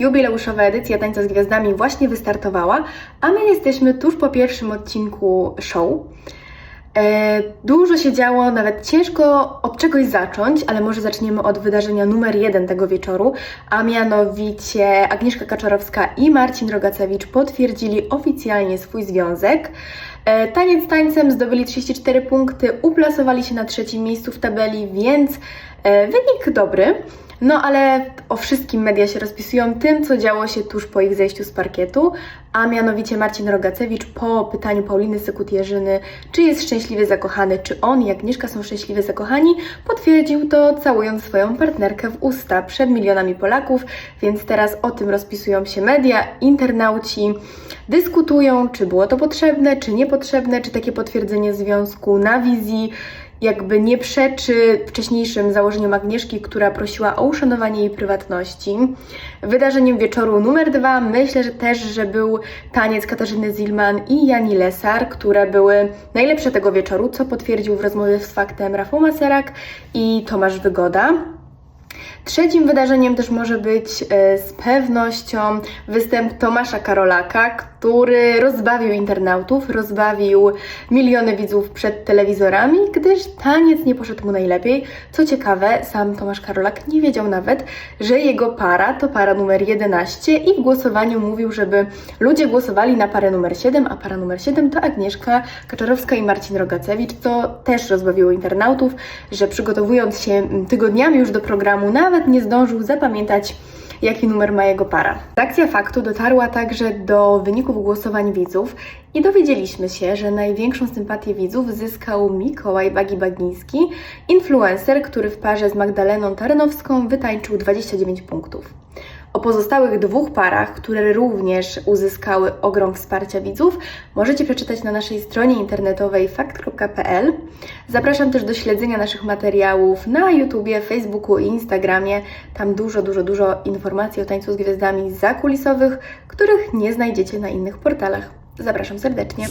Jubileuszowa edycja Tańca z Gwiazdami właśnie wystartowała, a my jesteśmy tuż po pierwszym odcinku show. E, Dużo się działo, nawet ciężko od czegoś zacząć, ale może zaczniemy od wydarzenia numer jeden tego wieczoru, a mianowicie Agnieszka Kaczorowska i Marcin Rogacewicz potwierdzili oficjalnie swój związek. E, Taniec tańcem zdobyli 34 punkty, uplasowali się na trzecim miejscu w tabeli, więc e, wynik dobry. No ale o wszystkim media się rozpisują tym, co działo się tuż po ich zejściu z parkietu, a mianowicie Marcin Rogacewicz po pytaniu Pauliny Sykut-Jerzyny, czy jest szczęśliwie zakochany, czy on i Agnieszka są szczęśliwie zakochani, potwierdził to całując swoją partnerkę w usta przed milionami Polaków, więc teraz o tym rozpisują się media, internauci dyskutują, czy było to potrzebne, czy niepotrzebne, czy takie potwierdzenie związku na wizji jakby nie przeczy wcześniejszym założeniom Agnieszki, która prosiła o uszanowanie jej prywatności. Wydarzeniem wieczoru numer dwa myślę, że też, że był taniec Katarzyny Zilman i Jani Lesar, które były najlepsze tego wieczoru, co potwierdził w rozmowie z faktem Rafał Maserak i Tomasz Wygoda. Trzecim wydarzeniem też może być e, z pewnością występ Tomasza Karolaka, który rozbawił internautów, rozbawił miliony widzów przed telewizorami, gdyż taniec nie poszedł mu najlepiej. Co ciekawe, sam Tomasz Karolak nie wiedział nawet, że jego para to para numer 11 i w głosowaniu mówił, żeby ludzie głosowali na parę numer 7, a para numer 7 to Agnieszka Kaczorowska i Marcin Rogacewicz, co też rozbawiło internautów, że przygotowując się tygodniami już do programu, nawet nie zdążył zapamiętać, jaki numer ma jego para. Akcja faktu dotarła także do wyników głosowań widzów i dowiedzieliśmy się, że największą sympatię widzów zyskał Mikołaj Bagi-Bagiński, influencer, który w parze z Magdaleną Tarenowską wytańczył 29 punktów. O pozostałych dwóch parach, które również uzyskały ogrom wsparcia widzów, możecie przeczytać na naszej stronie internetowej fakt.pl. Zapraszam też do śledzenia naszych materiałów na YouTubie, Facebooku i Instagramie. Tam dużo, dużo, dużo informacji o tańcu z gwiazdami zakulisowych, których nie znajdziecie na innych portalach. Zapraszam serdecznie.